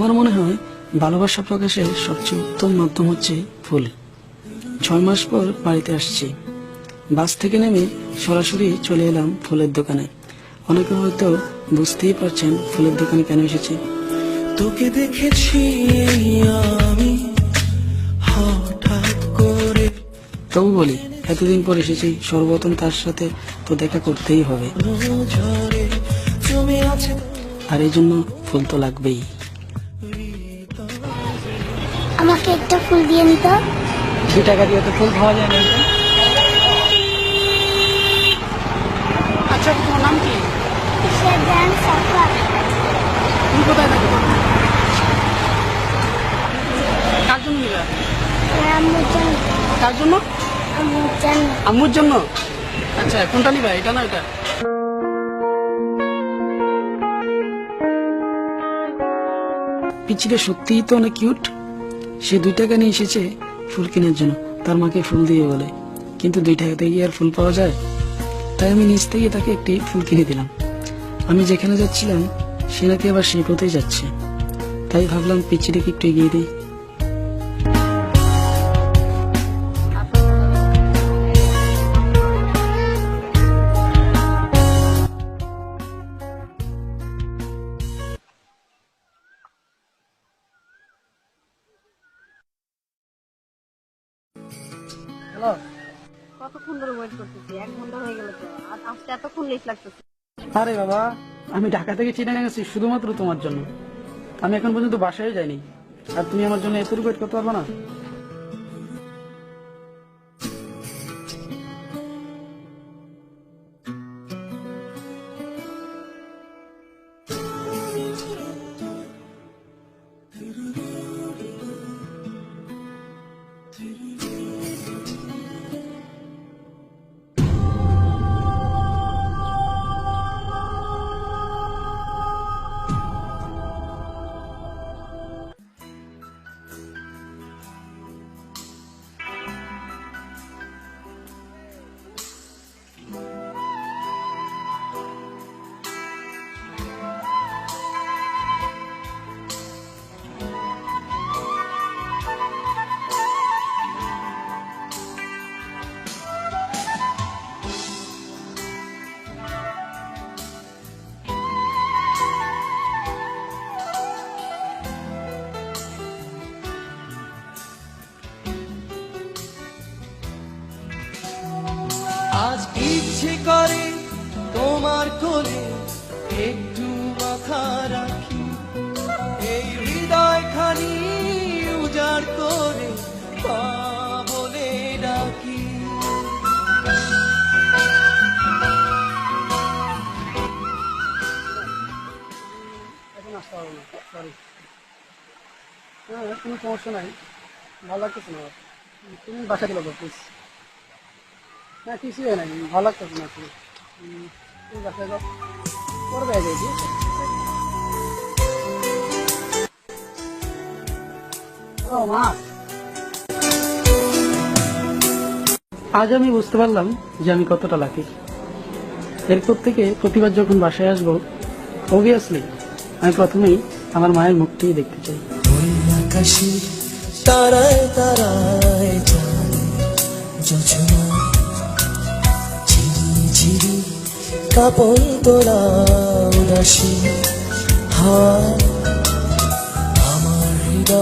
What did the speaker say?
আমার মনে হয় ভালোবাসা প্রকাশের সবচেয়ে উত্তম মাধ্যম হচ্ছে ফুল। ছয় মাস পর বাড়িতে আসছি। বাস থেকে নেমে সরাসরি চলে এলাম ফুলের দোকানে। অনেকে হয়তো বুঝতেই পারছেন ফুলের দোকানে কেন এসেছি। তোকে দেখেছি আমি হঠাৎ করে। তবু বলি এতদিন পর এসেছি সর্বপ্রথম তার সাথে তো দেখা করতেই হবে। আর এই জন্য ফুল তো লাগবেই। ফুল দিন তো দু টাকা দিয়ে তো ফুল পাওয়া যায় না আচ্ছা তোমার নাম কি? সে তুমি কোথায় থাকো? কার জন্য জন্য। কার জন্য? আম্মুর জন্য। আম্মুর জন্য? আচ্ছা কোনটা নিবা? এটা না এটা পিচিটা সত্যিই তো অনেক কিউট সে দুই টাকা নিয়ে এসেছে ফুল কেনার জন্য। তার মাকে ফুল দিয়ে বলে, কিন্তু দুই টাকাতে গিয়ে আর ফুল পাওয়া যায়? তাই আমি নিজ থেকে তাকে একটি ফুল কিনে দিলাম। আমি যেখানে যাচ্ছিলাম, সে নাকি আবার সেই পথেই যাচ্ছে। তাই ভাবলাম পিচিটাকে একটু এগিয়ে দিই। কতক্ষণ ধরে ওয়েট করতেছি? এক ঘণ্টা হয়ে গেল তো। আর আসতে এতক্ষণ লেট লাগতেছে। আরে বাবা আমি ঢাকা থেকে চিনে গেছি শুধুমাত্র তোমার জন্য। আমি এখন পর্যন্ত বাসায় যাইনি। আর তুমি আমার জন্য এত ওয়েট করতে পারব না? আজ ইচ্ছে করে তোমার কোলে একটু মাথা রাখি। এই হৃদয় খানি উজাড় করে সরি হ্যাঁ কোনো সমস্যা নাই। ভালো লাগতেছে না। তুমি বাসা দিল প্লিজ না, কিছুই হয় নাই ভালো লাগতেছে না ঠিক আছে? মা। আজ আমি বুঝতে পারলাম যে আমি কতটা লাকি এরপর থেকে প্রতিবার যখন বাসায় আসব অবভিয়াসলি আমি প্রথমেই আমার মায়ের মুখটিই দেখতে চাই। তারায় তারায় কাপড় তোলা উদাসী হা আমার হৃদয়